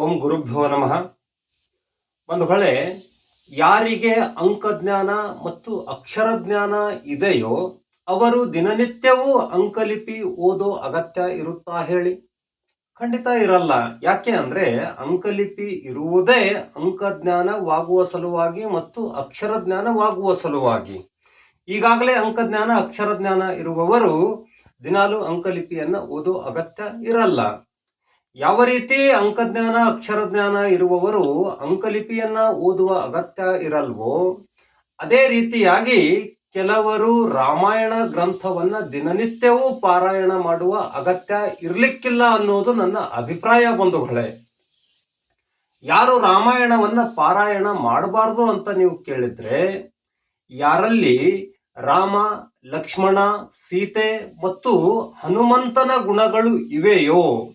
ಓಂ ಗುರುಭ್ಯೋ ನಮಃ. ಒಂದು ಹೊಳೆ ಯಾರಿಗೆ ಅಂಕಜ್ಞಾನ ಮತ್ತು ಅಕ್ಷರ ಜ್ಞಾನ ಇದೆಯೋ ಅವರು ದಿನನಿತ್ಯವೂ ಅಂಕಲಿಪಿ ಓದೋ ಅಗತ್ಯ ಇರುತ್ತಾ ಹೇಳಿ. ಖಂಡಿತ ಇರಲ್ಲ. ಯಾಕೆ ಅಂದರೆ ಅಂಕಲಿಪಿ ಇರುವುದೇ ಅಂಕಜ್ಞಾನವಾಗುವ ಸಲುವಾಗಿ ಮತ್ತು ಅಕ್ಷರ ಜ್ಞಾನವಾಗುವ ಸಲುವಾಗಿ. ಈಗಾಗಲೇ ಅಂಕಜ್ಞಾನ ಅಕ್ಷರ ಜ್ಞಾನ ಇರುವವರು ದಿನಾಲು ಅಂಕಲಿಪಿಯನ್ನು ಓದೋ ಅಗತ್ಯ ಇರಲ್ಲ. ಯಾವ ರೀತಿ ಅಂಕಜ್ಞಾನ ಅಕ್ಷರ ಜ್ಞಾನ ಇರುವವರು ಅಂಕಲಿಪಿಯನ್ನ ಓದುವ ಅಗತ್ಯ ಇರಲ್ವೋ, ಅದೇ ರೀತಿಯಾಗಿ ಕೆಲವರು ರಾಮಾಯಣ ಗ್ರಂಥವನ್ನ ದಿನನಿತ್ಯವೂ ಪಾರಾಯಣ ಮಾಡುವ ಅಗತ್ಯ ಇರ್ಲಿಕ್ಕಿಲ್ಲ ಅನ್ನೋದು ನನ್ನ ಅಭಿಪ್ರಾಯ ಬಂಧುಗಳೇ. ಯಾರು ರಾಮಾಯಣವನ್ನ ಪಾರಾಯಣ ಮಾಡಬಾರ್ದು ಅಂತ ನೀವು ಕೇಳಿದ್ರೆ, ಯಾರಲ್ಲಿ ರಾಮ, ಲಕ್ಷ್ಮಣ, ಸೀತೆ ಮತ್ತು ಹನುಮಂತನ ಗುಣಗಳು ಇವೆಯೋ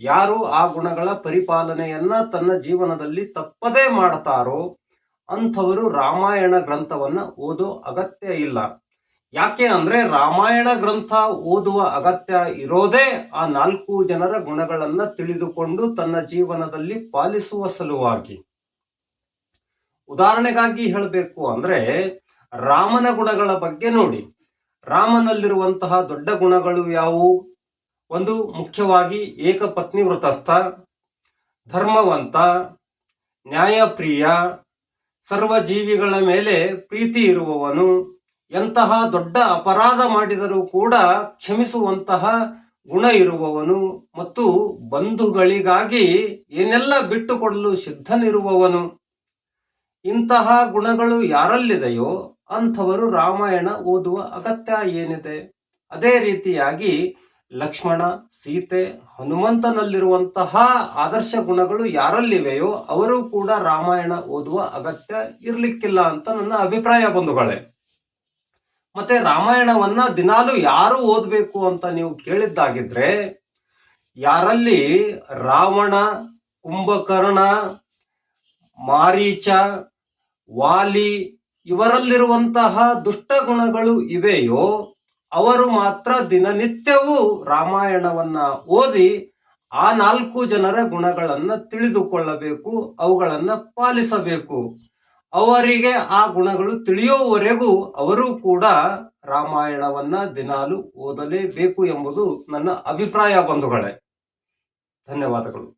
ಯಾರು ಆ ಗುಣಗಳ ಪರಿಪಾಲನೆಯನ್ನ ತನ್ನ ಜೀವನದಲ್ಲಿ ತಪ್ಪದೇ ಮಾಡ್ತಾರೋ ಅಂಥವರು ರಾಮಾಯಣ ಗ್ರಂಥವನ್ನ ಓದೋ ಅಗತ್ಯ ಇಲ್ಲ. ಯಾಕೆ ಅಂದ್ರೆ ರಾಮಾಯಣ ಗ್ರಂಥ ಓದುವ ಅಗತ್ಯ ಇರೋದೇ ಆ ನಾಲ್ಕು ಜನರ ಗುಣಗಳನ್ನ ತಿಳಿದುಕೊಂಡು ತನ್ನ ಜೀವನದಲ್ಲಿ ಪಾಲಿಸುವ ಸಲುವಾಗಿ. ಉದಾಹರಣೆಗಾಗಿ ಹೇಳಬೇಕು ಅಂದ್ರೆ ರಾಮನ ಗುಣಗಳ ಬಗ್ಗೆ ನೋಡಿ. ರಾಮನಲ್ಲಿರುವಂತಹ ದೊಡ್ಡ ಗುಣಗಳು ಯಾವುವು? ಒಂದು ಮುಖ್ಯವಾಗಿ ಏಕಪತ್ನಿ ವ್ರತಸ್ಥ ಧರ್ಮವಂತ, ನ್ಯಾಯಪ್ರಿಯ ಸರ್ವ ಜೀವಿಗಳ ಮೇಲೆ ಪ್ರೀತಿ ಇರುವವನು, ಎಂತಹ ದೊಡ್ಡ ಅಪರಾಧ ಮಾಡಿದರೂ ಕೂಡ ಕ್ಷಮಿಸುವಂತಹ ಗುಣ ಇರುವವನು ಮತ್ತು ಬಂಧುಗಳಿಗಾಗಿ ಏನೆಲ್ಲ ಬಿಟ್ಟುಕೊಡಲು ಸಿದ್ಧನಿರುವವನು. ಇಂತಹ ಗುಣಗಳು ಯಾರಲ್ಲಿದೆಯೋ ಅಂಥವರು ರಾಮಾಯಣ ಓದುವ ಅಗತ್ಯ ಏನಿದೆ. ಅದೇ ರೀತಿಯಾಗಿ ಲಕ್ಷ್ಮಣ, ಸೀತೆ, ಹನುಮಂತನಲ್ಲಿರುವಂತಹ ಆದರ್ಶ ಗುಣಗಳು ಯಾರಲ್ಲಿವೆಯೋ ಅವರು ಕೂಡ ರಾಮಾಯಣ ಓದುವ ಅಗತ್ಯ ಇರ್ಲಿಕ್ಕಿಲ್ಲ ಅಂತ ನನ್ನ ಅಭಿಪ್ರಾಯ ಬಂಧುಗಳೇ. ಮತ್ತೆ ರಾಮಾಯಣವನ್ನ ದಿನಾಲು ಯಾರು ಓದಬೇಕು ಅಂತ ನೀವು ಕೇಳಿದ್ದಾಗಿದ್ರೆ, ಯಾರಲ್ಲಿ ರಾವಣ, ಕುಂಭಕರ್ಣ, ಮಾರೀಚ, ವಾಲಿ ಇವರಲ್ಲಿರುವಂತಹ ದುಷ್ಟ ಗುಣಗಳು ಇವೆಯೋ ಅವರು ಮಾತ್ರ ದಿನನಿತ್ಯವೂ ರಾಮಾಯಣವನ್ನ ಓದಿ ಆ ನಾಲ್ಕು ಜನರ ಗುಣಗಳನ್ನ ತಿಳಿದುಕೊಳ್ಳಬೇಕು, ಅವುಗಳನ್ನ ಪಾಲಿಸಬೇಕು. ಅವರಿಗೆ ಆ ಗುಣಗಳು ತಿಳಿಯೋವರೆಗೂ ಅವರು ಕೂಡ ರಾಮಾಯಣವನ್ನ ದಿನಾಲು ಓದಲೇಬೇಕು ಎಂಬುದು ನನ್ನ ಅಭಿಪ್ರಾಯ ಬಂಧುಗಳೇ. ಧನ್ಯವಾದಗಳು.